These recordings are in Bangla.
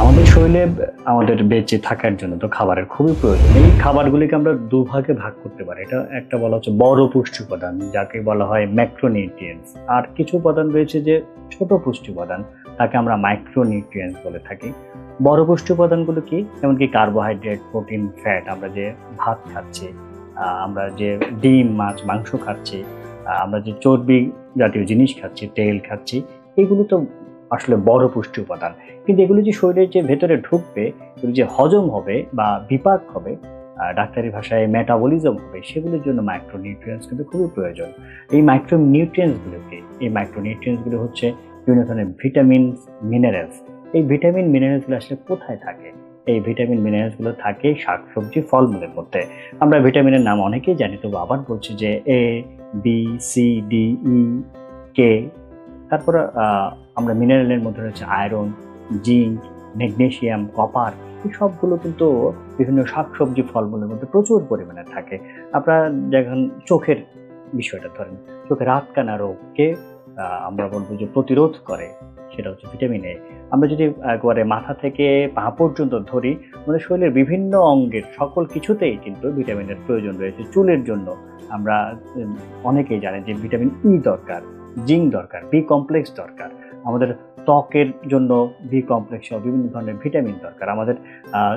আমাদের শরীরে আমাদের বেঁচে থাকার জন্য তো খাবারের খুবই প্রয়োজন। এই খাবারগুলিকে আমরা দুভাগে ভাগ করতে পারি। এটা একটা বলা হচ্ছে বড় পুষ্টি উপাদান, যাকে বলা হয় ম্যাক্রোনিউট্রিয়েন্টস আর কিছু উপাদান রয়েছে যে ছোট পুষ্টি উপাদান, তাকে আমরা মাইক্রোনিউট্রিয়েন্টস বলে থাকি। বড় পুষ্টি উপাদানগুলো কি? যেমন কি কার্বোহাইড্রেট প্রোটিন ফ্যাট আমরা যে ভাত খাচ্ছি আমরা যে ডিম, মাছ, মাংস খাচ্ছি আমরা যে চর্বি জাতীয় জিনিস খাচ্ছি, তেল খাচ্ছি, এগুলো তো আসলে বড় পুষ্টি উপাদান। কিন্তু এগুলো যে শরীরের যে ভেতরে ঢুকবে, এগুলো যে হজম হবে বা বিপাক হবে ডাক্তারি ভাষায় মেটাবলিজম হবে, সেগুলোর জন্য মাইক্রোনিউট্রিয়েন্টস কিন্তু খুবই প্রয়োজন। এই মাইক্রোনিউট্রিয়েন্টসগুলোকে এই মাইক্রোনিউট্রিয়েন্টসগুলো হচ্ছে বিভিন্ন ধরনের ভিটামিনস মিনারেলস এই ভিটামিন মিনারেলসগুলো আসলে কোথায় থাকে? এই ভিটামিন মিনারেলসগুলো থাকে শাকসবজি ফলমূলের মধ্যে। আমরা ভিটামিনের নাম অনেকেই জানি, তবু আবার বলছি যে A B C D E K তারপর আমরা মিনারেলের মধ্যে রয়েছে আয়রন, জিঙ্ক ম্যাগনেশিয়াম কপার, এই সবগুলো কিন্তু বিভিন্ন শাকসবজি ফলমূলের মধ্যে প্রচুর পরিমাণে থাকে। আপনারা যখন চোখের বিষয়টা ধরেন, চোখের আটকানা রোগকে আমরা বলব যে প্রতিরোধ করে, সেটা হচ্ছে ভিটামিন এ। আমরা যদি একবারে মাথা থেকে পা পর্যন্ত ধরি, আমাদের শরীরের বিভিন্ন অঙ্গের সকল কিছুতেই কিন্তু ভিটামিনের প্রয়োজন রয়েছে। চুলের জন্য আমরা অনেকেই জানেন যে ভিটামিন ই দরকার, জিঙ্ক দরকার, বি কমপ্লেক্স দরকার। আমাদের ত্বকের জন্য বি কমপ্লেক্স বিভিন্ন ধরনের ভিটামিন দরকার। আমাদের আহ,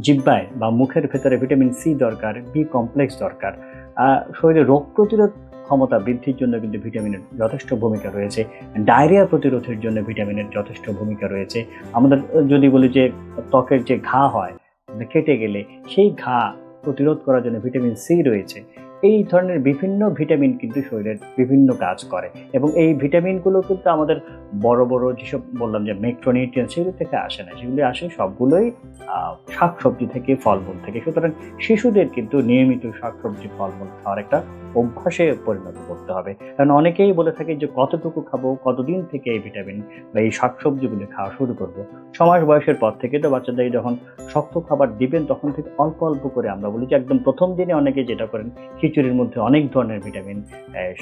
জিহ্বায় বা মুখের ভেতরে ভিটামিন সি দরকার বি কমপ্লেক্স দরকার। শরীরে রোগ প্রতিরোধ ক্ষমতা বৃদ্ধির জন্য কিন্তু ভিটামিনের যথেষ্ট ভূমিকা রয়েছে। ডায়রিয়া প্রতিরোধের জন্য ভিটামিনের যথেষ্ট ভূমিকা রয়েছে। আমাদের যদি বলি যে ত্বকের যে ঘা হয় মানে কেটে গেলে সেই ঘা প্রতিরোধ করার জন্য ভিটামিন সি রয়েছে। এই ধরনের বিভিন্ন ভিটামিন কিন্তু শরীরের বিভিন্ন কাজ করে। এবং এই ভিটামিনগুলো কিন্তু আমাদের বড় বড় যেসব বললাম যে মেক্রোনিউট্রিয়েন্ট সেগুলো থেকে আসে না। সেগুলি আসে সবগুলোই শাকসবজি থেকে, ফলমূল থেকে। সুতরাং শিশুদের কিন্তু নিয়মিত শাকসবজি, ফলমূল খাওয়ার একটা অভ্যাসে পরিণত করতে হবে। কারণ অনেকেই বলে থাকে যে, কতটুকু খাব, কতদিন থেকে এই ভিটামিন বা এই শাকসবজিগুলো খাওয়া শুরু করব? ছমাস বয়সের পর থেকে তো বাচ্চাদের যখন শক্ত খাবার দিবেন, তখন থেকে অল্প অল্প করে আমরা বলি যে, একদম প্রথম দিনে অনেকে যেটা করেন, খিচুড়ির মধ্যে অনেক ধরনের ভিটামিন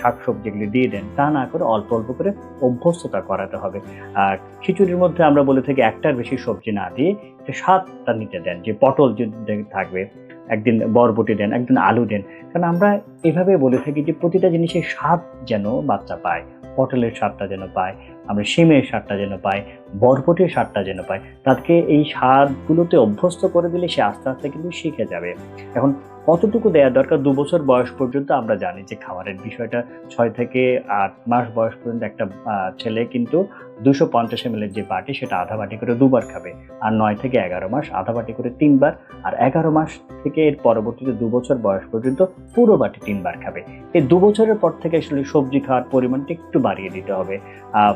শাকসবজিগুলি দিয়ে দেন। তা না করে অল্প অল্প করে অভ্যস্ততা করাতে হবে। আর খিচুড়ির মধ্যে আমরা বলে থাকি একটার বেশি সবজি না দিয়ে স্বাদটা নিতে দেন। যে পটল যদি থাকবে একদিন বরবটি দেন, একদিন আলু দেন। কারণ আমরা এভাবে বলে থাকি যে প্রতিটা জিনিসের স্বাদ যেন বাচ্চা পায়, পটলের স্বাদটা যেন পায়, আমরা সিমের স্বাদটা যেন পায়, বরবটির স্বাদটা যেন পায়, তাকে এই স্বাদগুলোতে অভ্যস্ত করে দিলে সে আস্তে আস্তে কিন্তু শিখে যাবে। এখন কতটুকু দেওয়া দরকার? দু বছর বয়স পর্যন্ত আমরা জানি যে খাবারের বিষয়টা। ছয় থেকে আট মাস বয়স পর্যন্ত একটা ছেলে কিন্তু দুশো পঞ্চাশ এম যে বাটি, সেটা আধা বাটি করে দুবার খাবে। আর নয় থেকে এগারো মাস আধা বাটি করে তিনবার। আর এগারো মাস থেকে এর পরবর্তীতে দু বছর বয়স পর্যন্ত পুরো বাটি তিনবার খাবে। এই দু বছরের পর থেকে আসলে সবজি খাওয়ার পরিমাণটা একটু বাড়িয়ে দিতে হবে।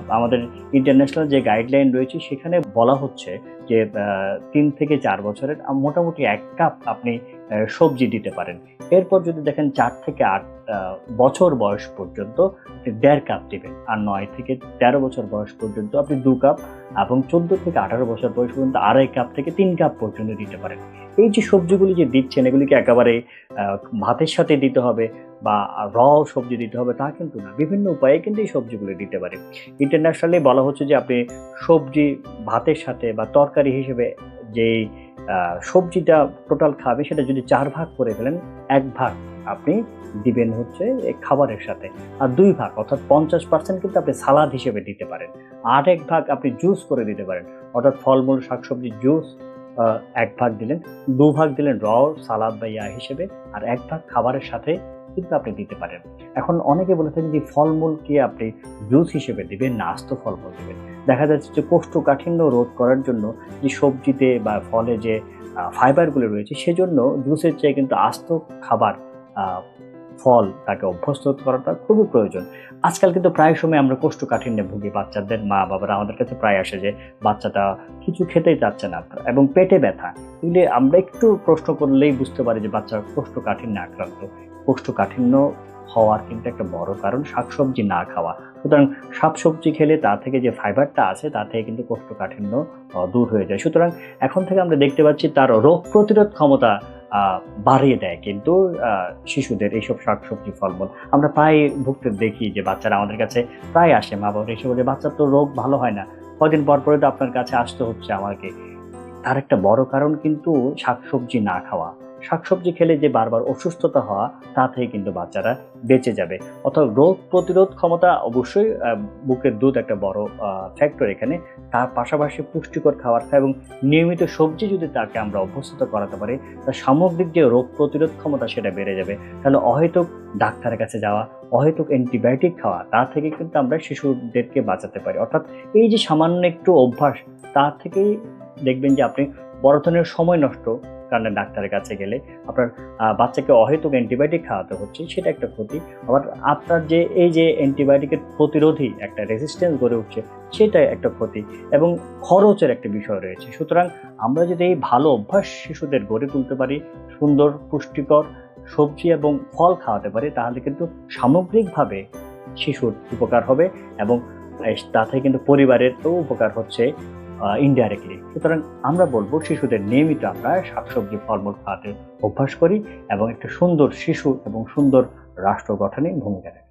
আমাদের ইন্টারন্যাশনাল যে গাইডলাইন রয়েছে, সেখানে বলা হচ্ছে যে তিন থেকে চার বছরের মোটামুটি এক কাপ আপনি সবজি দিতে পারেন। এরপর যদি দেখেন চার থেকে আট বছর বয়স পর্যন্ত দেড় কাপ দিবেন, আর নয় থেকে তেরো বছর বয়স পর্যন্ত আপনি দু কাপ এবং চোদ্দ থেকে আঠারো বছর বয়স পর্যন্ত আড়াই কাপ থেকে তিন কাপ পর্যন্ত দিতে পারেন। এই যে সবজিগুলি যে দিচ্ছেন, এগুলিকে একেবারে ভাতের সাথে দিতে হবে বা র সবজি দিতে হবে তা কিন্তু না। বিভিন্ন উপায়ে কিন্তু এই সবজিগুলো দিতে পারে। ইন্টারন্যাশনালি বলা হচ্ছে যে আপনি সবজি ভাতের সাথে বা তরকারি হিসেবে যেই সবজিটা টোটাল খাবে সেটা যদি চার ভাগ করে ফেলেন, এক ভাগ আপনি দিবেন হচ্ছে খাবারের সাথে। আর দুই ভাগ অর্থাৎ পঞ্চাশ পার্সেন্ট কিন্তু আপনি সালাদ হিসেবে দিতে পারেন। আর এক ভাগ আপনি জুস করে দিতে পারেন। অর্থাৎ ফলমূল, শাকসবজি জুস এক ভাগ দিলেন, দু ভাগ দিলেন র সালাদ বা ইয়া হিসেবে। আর এক ভাগ খাবারের সাথে কিন্তু আপনি দিতে পারেন। এখন অনেকে বলে থাকেন যে ফলমূলকে আপনি জুস হিসেবে দিবেন না আস্ত ফলমূল দিবেন। দেখা যাচ্ছে যে কোষ্ঠকাঠিন্য রোধ করার জন্য যে সবজিতে বা ফলে যে ফাইবারগুলো রয়েছে, সেজন্য জুসের চেয়ে কিন্তু আস্ত খাবার ফল তাকে অভ্যস্ত করাটা খুবই প্রয়োজন। আজকাল কিন্তু প্রায় সময় আমরা কোষ্ঠকাঠিন্যে ভুগি বাচ্চাদের মা বাবারা। আমাদের কাছে প্রায় আসে যে বাচ্চাটা কিছু খেতেই চাচ্ছে না এবং পেটে ব্যথা। এগুলি আমরা একটু প্রশ্ন করলেই বুঝতে পারি যে বাচ্চা কোষ্ঠকাঠিন্যে আক্রান্ত। কোষ্ঠকাঠিন্য হওয়ার কিন্তু একটা বড় কারণ, শাকসবজি না খাওয়া। সুতরাং শাকসবজি খেলে তা থেকে যে ফাইবারটা আছে, তা থেকে কিন্তু কোষ্ঠকাঠিন্য দূর হয়ে যায়। সুতরাং এখন থেকে আমরা দেখতে পাচ্ছি তার রোগ প্রতিরোধ ক্ষমতা বাড়িয়ে দেয় কিন্তু শিশুদের এইসব শাকসবজি ফলমূল। আমরা প্রায় ভুগতে দেখি যে বাচ্চারা আমাদের কাছে প্রায় আসে, মা বাবা এসে বলে, বাচ্চার তো রোগ ভালো হয় না। কদিন পর পরে তো আপনার কাছে আসতে হচ্ছে আমাকে। তার একটা বড় কারণ কিন্তু শাকসবজি না খাওয়া। শাকসবজি খেলে যে বারবার অসুস্থতা হওয়া, তা থেকে কিন্তু বাচ্চারা বেঁচে যাবে। অর্থাৎ রোগ প্রতিরোধ ক্ষমতা অবশ্যই বুকের দুধ একটা বড় ফ্যাক্টর এখানে। তার পাশাপাশি পুষ্টিকর খাবার খাওয়া এবং নিয়মিত সবজি যদি তাকে আমরা অভ্যস্ত করাতে পারি তার সামগ্রিক যে রোগ প্রতিরোধ ক্ষমতা সেটা বেড়ে যাবে। তাহলে অহেতুক ডাক্তারের কাছে যাওয়া, অহেতুক অ্যান্টিবায়োটিক খাওয়া, তা থেকে কিন্তু আমরা শিশুদেরকে বাঁচাতে পারি। অর্থাৎ এই যে সামান্য একটু অভ্যাস, তা থেকেই দেখবেন যে আপনি বড় ধরনের সময় নষ্ট কারণে ডাক্তারের কাছে গেলে আপনার বাচ্চাকে অহেতুক অ্যান্টিবায়োটিক খাওয়াতে হচ্ছে, সেটা একটা ক্ষতি। আবার আপনার যে, এই যে অ্যান্টিবায়োটিকের প্রতিরোধী একটা রেজিস্ট্যান্স গড়ে উঠছে সেটা একটা ক্ষতি এবং খরচের একটা বিষয় রয়েছে। সুতরাং আমরা যদি এই ভালো অভ্যাস শিশুদের গড়ে তুলতে পারি, সুন্দর, পুষ্টিকর সবজি এবং ফল খাওয়াতে পারি, তাহলে কিন্তু সামগ্রিকভাবে শিশুর উপকার হবে এবং তাতে কিন্তু পরিবারেরও উপকার হচ্ছে। ইনডাইরেক্টলি সুতরাং আমরা বলব শিশুদের নিয়মিত আমরা শাকসবজি, ফলমূল খাওয়াতে অভ্যাস করি এবং একটা সুন্দর শিশু এবং সুন্দর রাষ্ট্র গঠনে ভূমিকা রাখি